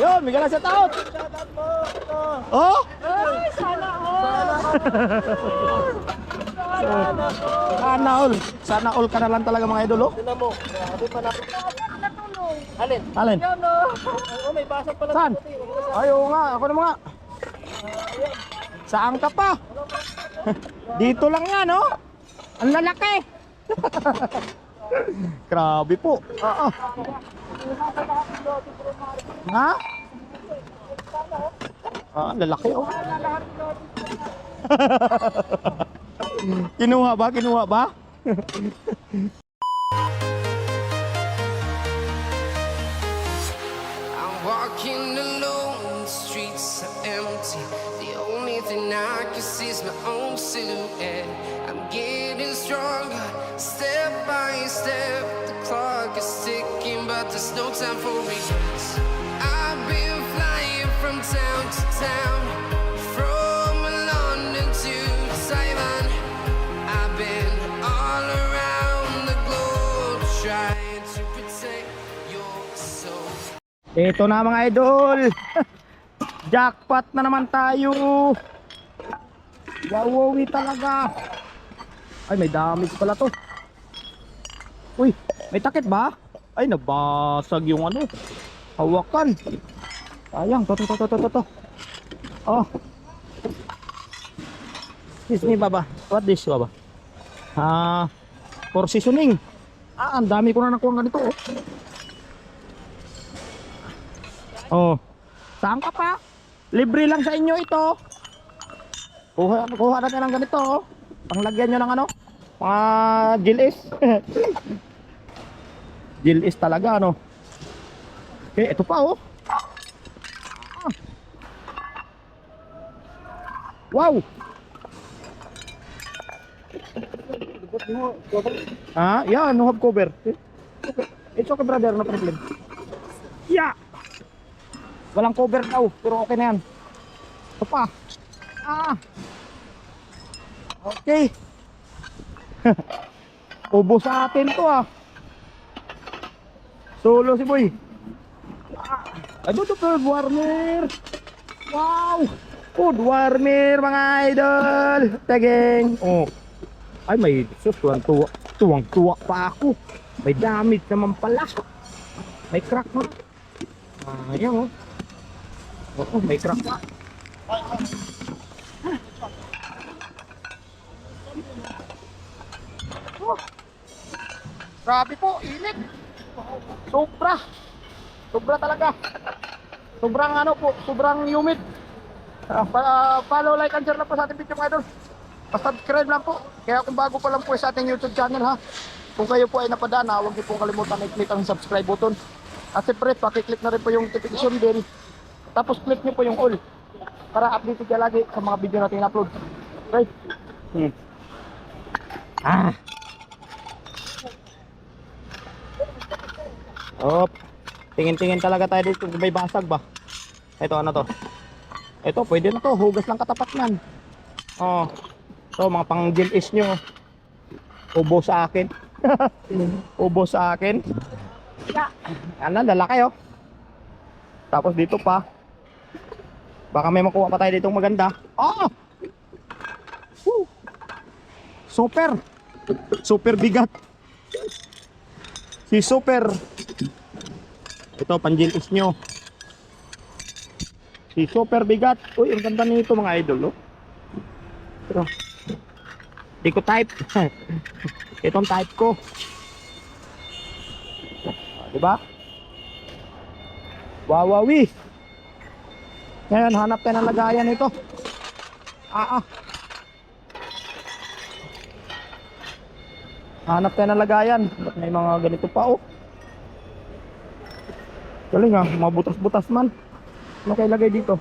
Yun, may galang sa taot. Oh? Ay, sana all. Sana all. Sana all ka na lang talaga mga idol, oh. Tingnan mo. Grabe pa na. Alin? Alin? Yan o. Oh, may basag pala. Saan? sa puti. Ay, oo nga. Ako naman nga. Saan ka pa? Dito lang yan, oh. Ang lalaki. Grabe po. Oo. Ha? Ah, lalaki, oh. Kinuha ba? Kinuha ba? I'm walking alone, the streets are empty. The only thing I can see is my own silhouette. I'm getting stronger, step by step. There's no time for regrets. I've been flying from town to town, from London to Taiwan. I've been all around the globe trying to protect your soul. Ito na mga idol. Jackpot na naman tayo. Wawawi talaga. Ay, may damage pala to. Uy, may takip ba? Ay, nabasag yung ano. Hawakan. Sayang, to, to, to, to, to. Oh. Excuse me, baba. What this, baba? Ah, for seasoning. Ah, ang dami ko na nakuha ganito, oh. Oh. Saan ka pa? Libre lang sa inyo ito. Kuha, kuha natin ng ganito, oh. Panglagyan nyo ng ano? Mga gilis. gilis talaga, ano? Okay, ito pa, oh. Ah. Wow! Ah, yeah, no have cover. Okay. It's okay, brother, no problem. Yeah! Walang cover daw, pero okay na yan. Ito pa. Ah! Okay. Ubo sa atin to ah. Solo si boy. Ano to food warmer? Wow! Food warmer mga idol. Tageng. Oh. Ay may sus tuwang tuwa. Tuwang tuwa pa ako. May damit naman pala. May crack mo. Ah, yan oh. Oo, may crack pa. Oh. Grabe po, init. Sobra. Sobra talaga. Sobrang ano po, sobrang humid. Pa, ah, follow, like, and share lang po sa ating video mga idol. Pa-subscribe lang po. Kaya kung bago pa lang po sa ating YouTube channel ha. Kung kayo po ay napadana, huwag niyo pong kalimutan i-click ang subscribe button. At siyempre, pakiclick na rin po yung notification din. Tapos click niyo po yung all. Para updated ka lagi sa mga video natin upload. Okay? Hmm. Ah. Op. Tingin-tingin talaga tayo dito kung may basag ba. Ito ano to? Ito pwede na to. Hugas lang katapat man. Oh. So mga pang gel is nyo. Ubo sa akin. Ubo sa akin. Yeah. Ano, lalaki oh. Tapos dito pa. Baka may makuha pa tayo ditong maganda. Oh! Woo! Super! Super bigat. Si Super. Ito, panjilis nyo. Si Super bigat. Uy, ang ganda nito mga idol, oh. Pero, di ko type. Itong type ko. Diba? Wawawi. Ngayon, hanap tayo ng lagayan nito. Ah, ah. Hanap tayo ng lagayan. Ba't may mga ganito pa, oh. Galing ah, mga butas-butas man. Ano kayo lagay dito?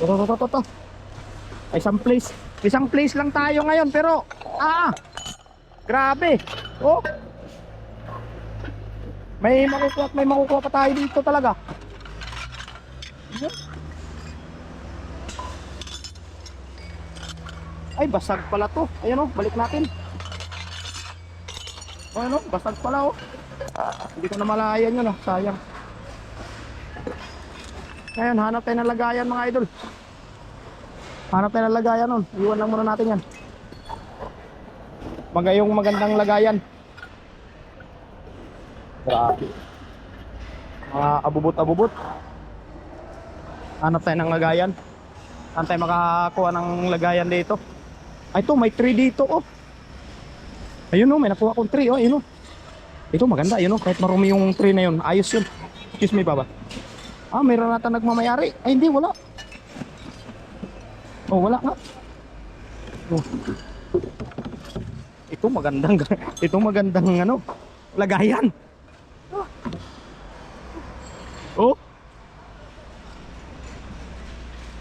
Ito, ito, ito, ito. Ay, isang place. Isang place lang tayo ngayon, pero, ah, grabe. Oh, may makukuha may makukuha pa tayo dito talaga. Ay, basag pala to. Ayan oh, balik natin. O ano, basag pala oh. Hindi ko na malayan yun oh, sayang. Ngayon, hanap tayo ng lagayan mga idol. Hanap tayo ng lagayan nun. Iwan lang muna natin yan. Magayong magandang lagayan. Grabe. Mga abubot-abubot. Hanap tayo ng lagayan. Saan tayo makakakuha ng lagayan dito? Ay, ito, may tree dito, oh. Ayun, oh, may nakuha akong tree, oh, ayun, oh. Ito, maganda, ayun, oh. Kahit marumi yung tree na yun, ayos yun. Excuse me, baba. Ah, mayroon nata nagmamayari. Ay, hindi, wala. Oh, wala nga. Oh. Ito magandang ito magandang ano, lagayan. Oh.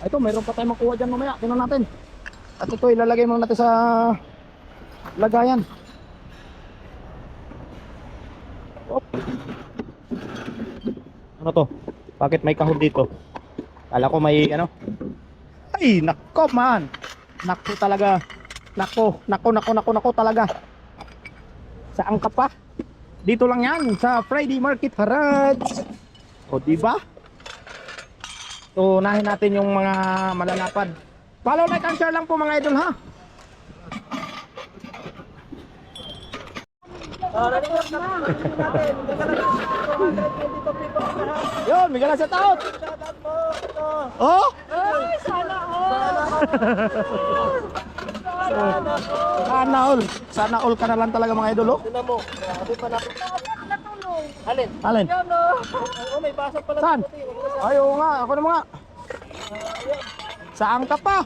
Ito, mayroon pa tayong makuha dyan mamaya. Tingnan natin. At ito, ilalagay muna natin sa lagayan. Op. Ano to? Bakit may kahon dito? Kala ko may ano? Ay, nako man. Nako talaga. Nako, nako, nako, nako, nako talaga. Saan ka pa? Dito lang yan sa Friday Market Harad. O di ba? So, unahin natin yung mga malalapad. Follow, like, and share lang po mga idol ha. Ah, running up na. Running natin. Teka lang. 222 people na lahat. Yun, may. Shoutout mo. Ito. Oh! Ay, sana all. Sana all. Sana all ka na lang talaga mga idol oh. Tingnan mo. Grabe pa na. Alin? Alin? Yan o. Oh, may basag pala. Saan? Ay, oo nga. Ako naman nga. Saan ka pa?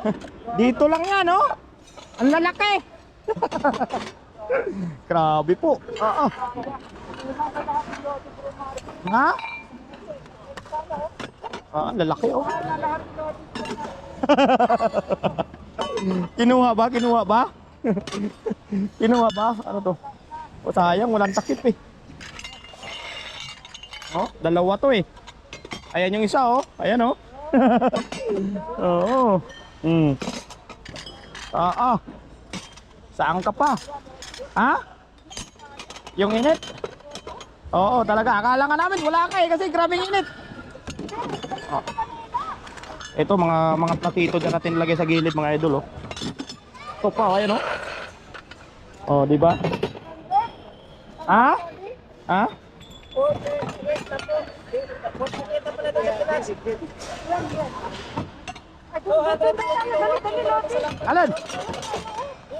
Dito lang yan, oh. Ang lalaki. Grabe po. Oo. Ha? Ah, lalaki, oh. Kinuha ba? Kinuha ba? Kinuha ba? Ano to? O sayang, walang takip eh. Oh, dalawa to eh. Ayan yung isa oh. Ayan oh. Oo. Ah, ah. Saan ka pa? Ha? Yung init? Oo, talaga. Akala nga namin wala ka eh kasi grabing init. Oh. Ito mga mga platito dyan natin lagay sa gilid mga idol oh. Ito pa, ayan oh. Oh, di ba? Ha? Ha? Alin?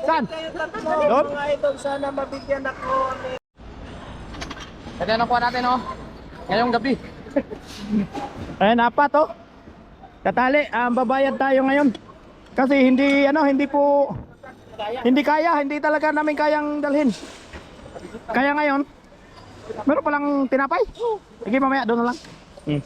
Saan? Idol, sana mabigyan ako ni yung nakuha natin oh. Ngayong gabi. Ayan, apat oh. Tatali, um, babayad tayo ngayon. Kasi hindi, ano, hindi po, hindi kaya, hindi talaga namin kayang dalhin. Kaya ngayon, meron palang tinapay. Sige, mamaya, doon na lang. Hmm.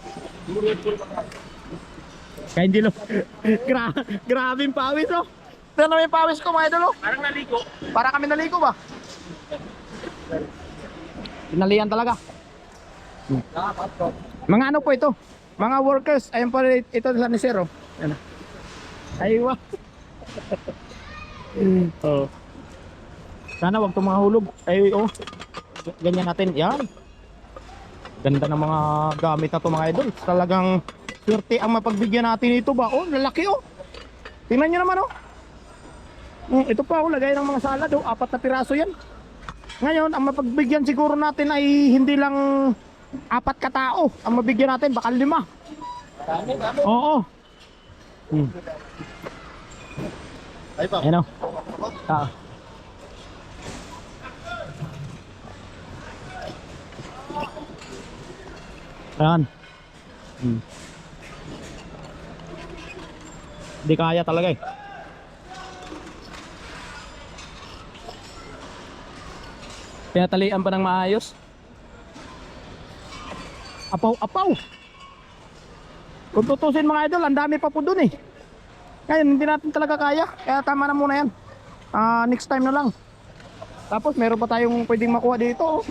Kaya hindi lo. Gra grabe yung pawis oh. Ito na yung pawis ko mga idol oh. Parang naligo. Para kami naligo ba? Tinalian talaga. Mga ano po ito? Mga workers. Ayun pa rin ito sa ni Zero. Yan. Aywa. oh. Sana wag itong mga hulog. Ay, oh. Ganyan natin. Yan. Ganda ng mga gamit na to mga idol. Talagang swerte ang mapagbigyan natin ito ba? Oh, lalaki oh. Tingnan nyo naman oh. Mm, ito pa ako lagay ng mga salad oh. Apat na piraso yan. Ngayon, ang mapagbigyan siguro natin ay hindi lang apat katao. Ang mabigyan natin baka lima. Dami, dami. Oo. Hmm. Ay pa. Ayan o. Ah. Ayan. Hmm. Hindi kaya talaga eh. Pinatalian pa ng maayos. Apaw, apaw. Kung tutusin mga idol, ang dami pa po dun eh. Ngayon, hindi natin talaga kaya. Kaya tama na muna yan. Ah, next time na lang. Tapos, meron pa tayong pwedeng makuha dito.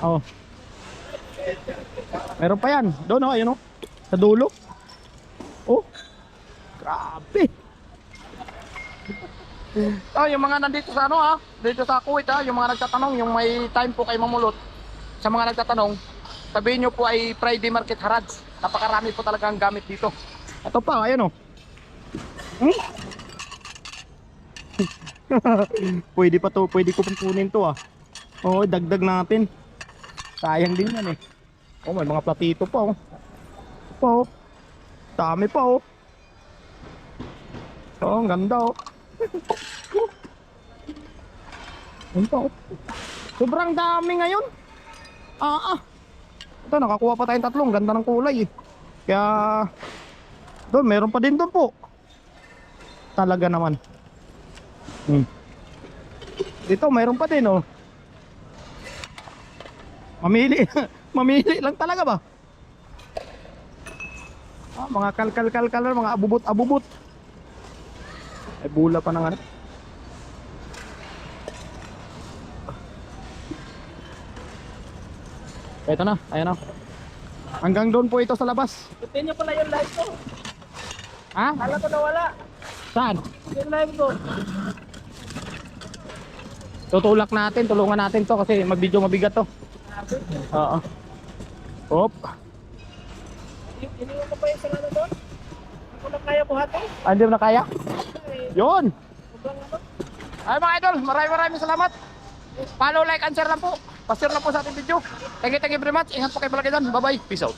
Oh. oh. Meron pa yan. Doon oh, ayun oh. Sa dulo. Oh. Grabe. oh, yung mga nandito sa ano ha, dito sa Kuwait ha, yung mga nagtatanong, yung may time po kay mamulot, sa mga nagtatanong, sabihin nyo po ay Friday Market Harads. Napakarami po talaga ang gamit dito. Ito pa, ayan o. Hmm? pwede pa to, pwede ko pang kunin to ah. Oo, dagdag natin. Sayang din yan eh. Oh, may mga platito pa oh. Pa oh. Dami pa oh. Oh, ang ganda oh. Pa oh. Sobrang dami ngayon. Ah ah. Ito, nakakuha pa tayong tatlong. Ganda ng kulay eh. Kaya, doon, meron pa din doon po. Talaga naman. Hmm. Dito, meron pa din oh. Mamili. Mamili lang talaga ba? Ah, mga kalkal-kalkal, mga abubot-abubot. Ay bula pa ng ano. Ito na, ayan na. Hanggang doon po ito sa labas. Ipin niyo pala yung live ko. Ha? Kala ko nawala. Saan? Yung live ko. Tutulak natin, tulungan natin to kasi mabidyo mabigat to. Oo. Hop. I- Iniwan ko pa yung sarado doon. Hindi ko na kaya buhatin. Ah, hindi mo na kaya? Yun. Sobrang ano. Ay mga idol, maraming maraming salamat. Follow, like, and share lang po. Pa-share lang po sa ating video. Thank you, thank you very much. Ingat po kayo palagi dyan. Bye-bye. Peace out.